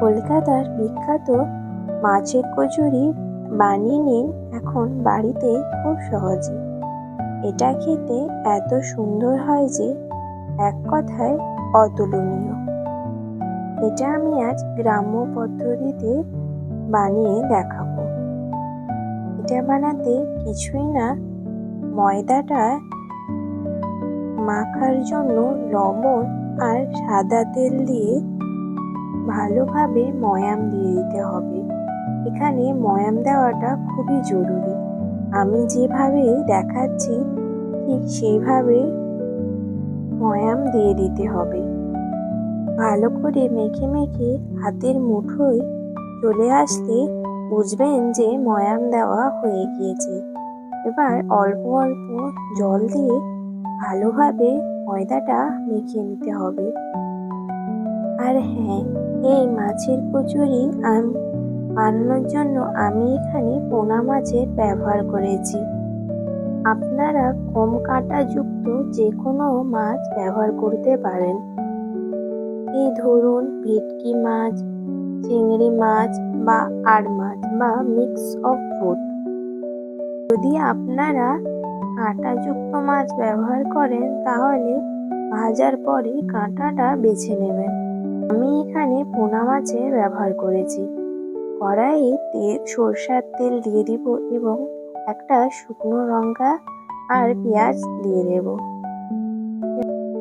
কলকাতার বিখ্যাত মাছের কচুরি বানিয়ে নিন এখন বাড়িতে খুব সহজে। এটা খেতে এত সুন্দর হয় যে এক কথায় অতুলনীয়। এটা আমি আজ গ্রাম্য পদ্ধতিতে বানিয়ে দেখাবো। এটা বানাতে কিছুই না, ময়দাটা মাখার জন্য লবণ আর সাদা তেল দিয়ে ভালোভাবে ময়াম দিয়ে দিতে হবে। এখানে ময়াম দেওয়াটা খুবই জরুরি। আমি যেভাবে দেখাচ্ছি, ঠিক সেইভাবে ময়াম দিয়ে দিতে হবে। ভালো করে মেখে মেখে হাতের মুঠোয় চলে আসলে বুঝবেন যে ময়াম দেওয়া হয়ে গিয়েছে। এবার অল্প অল্প জল দিয়ে ভালোভাবে ময়দাটা মেখে নিতে হবে। আর হ্যাঁ এই মাছের কচুরি আম বানানোর জন্য আমি এখানে পোনা মাছের ব্যবহার করেছি। আপনারা কম কাঁটাযুক্ত যে কোনো মাছ ব্যবহার করতে পারেন। এই ধরুন ভেটকি মাছ, চিংড়ি মাছ বা আর মাছ বা মিক্স অফ ফুড যদি আপনারা কাঁটাযুক্ত মাছ ব্যবহার করেন, তাহলে ভাজার পরে কাঁটাটা বেছে নেবেন। আমি এখানে পোনা মাছের ব্যবহার করেছি। কড়াইয়ে তেল সরষার তেল দিয়ে দিব এবং একটা শুকনো লঙ্কা আর পেঁয়াজ দিয়ে দেব।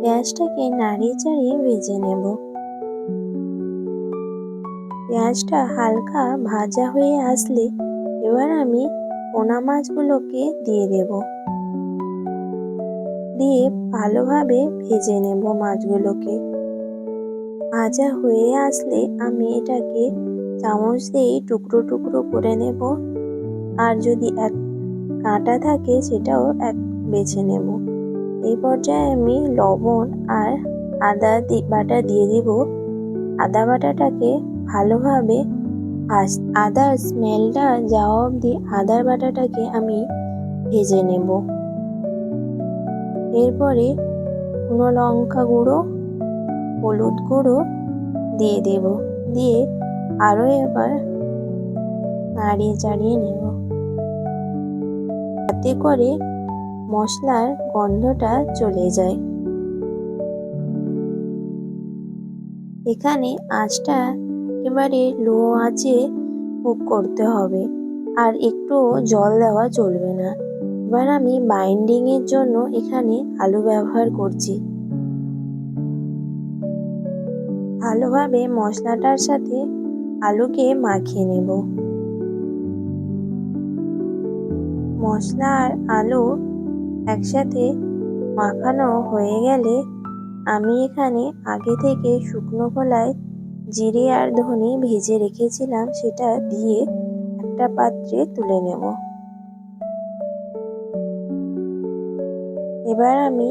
পেঁয়াজটাকে নাড়িয়ে চাড়িয়ে ভেজে নেব। পেঁয়াজটা হালকা ভাজা হয়ে আসলে এবার আমি পোনা মাছগুলোকে দিয়ে দেব। দিয়ে ভালোভাবে ভেজে নেব মাছগুলোকে। ভাজা হয়ে আসলে আমি এটাকে চামচ দিয়ে টুকরো টুকরো করে নেব। আর যদি এক কাঁটা থাকে সেটাও এক বেছে নেব। এই পর্যায়ে আমি লবণ আর আদা বাটা দিয়ে দিব। আদা বাটাটাকে ভালোভাবে আদার স্মেলটা যাওয়া অবধি আদার বাটাটাকে আমি ভেজে নেব। এরপরে কোনো লঙ্কা গুঁড়ো হলুদ গুঁড়ো দিয়ে দেব। দিয়ে আরও এবার নাড়িয়ে চাড়িয়ে নেব। যাতে করে মশলার গন্ধটা চলে যায়। এখানে আঁচটা একেবারে লো আঁচে কুক করতে হবে। আর একটু জল দেওয়া চলবে না। এবার আমি বাইন্ডিংয়ের জন্য এখানে আলু ব্যবহার করছি। ভালোভাবে মশলাটার সাথে আলুকে মাখিয়ে নেব। মশলা আর আলু একসাথে মাখানো হয়ে গেলে আমি এখানে আগে থেকে শুকনো কলায় জিরে আর ধনে ভেজে রেখেছিলাম, সেটা দিয়ে একটা পাত্রে তুলে নেব। এবার আমি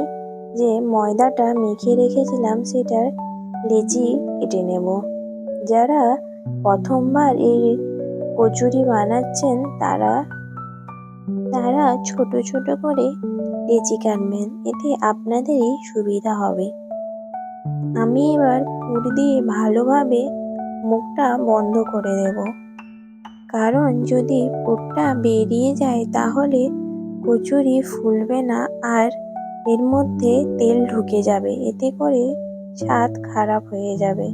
যে ময়দাটা মেখে রেখেছিলাম, সেটার লেচি কেটে নেব। যারা প্রথমবার এই কচুরি বানাচ্ছেন, তারা তারা ছোট ছোট করে লেচি কাটবেন। এতে আপনাদেরই সুবিধা হবে। আমি এবার পুর দিয়ে ভালোভাবে মুখটা বন্ধ করে দেব। কারণ যদি পুরটা বেরিয়ে যায়, তাহলে কচুরি ফুলবে না আর এর মধ্যে তেল ঢুকে যাবে। এতে করে স্বাদ খারাপ হয়ে যাবে।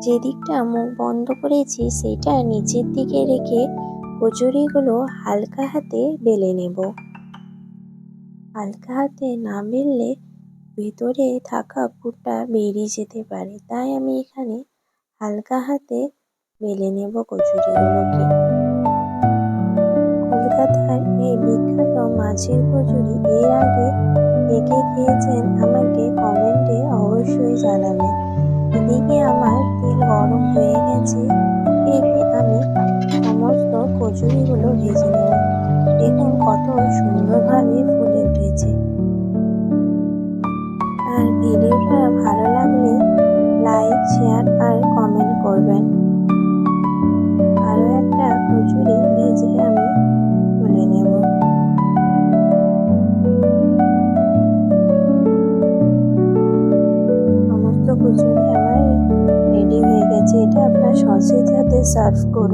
যেদিকটা মুখ বন্ধ করেছি, সেটা নিচের দিকে রেখে কচুরিগুলো হালকা হাতে বেলে নেব। হালকা হাতে না বেললে ভেতরে থাকা পুরটা বেরিয়ে যেতে পারে। তাই আমি এখানে হালকা হাতে বেলে নেব কচুরিগুলোকে। কলকাতার এই বিখ্যাত মাছের কচুরি এর আগে কে খেয়েছেন জানাবেন এদিকে আমার তেল গরম হয়ে গেছে একে আমি সমস্ত কচুরিগুলো ভেজে নেব। দেখুন কত সুন্দরভাবে ফুলে উঠেছে। আর ভিডিওটা ভালো লাগলে লাইক, শেয়ার আর সেটাতে সার্ভ করুন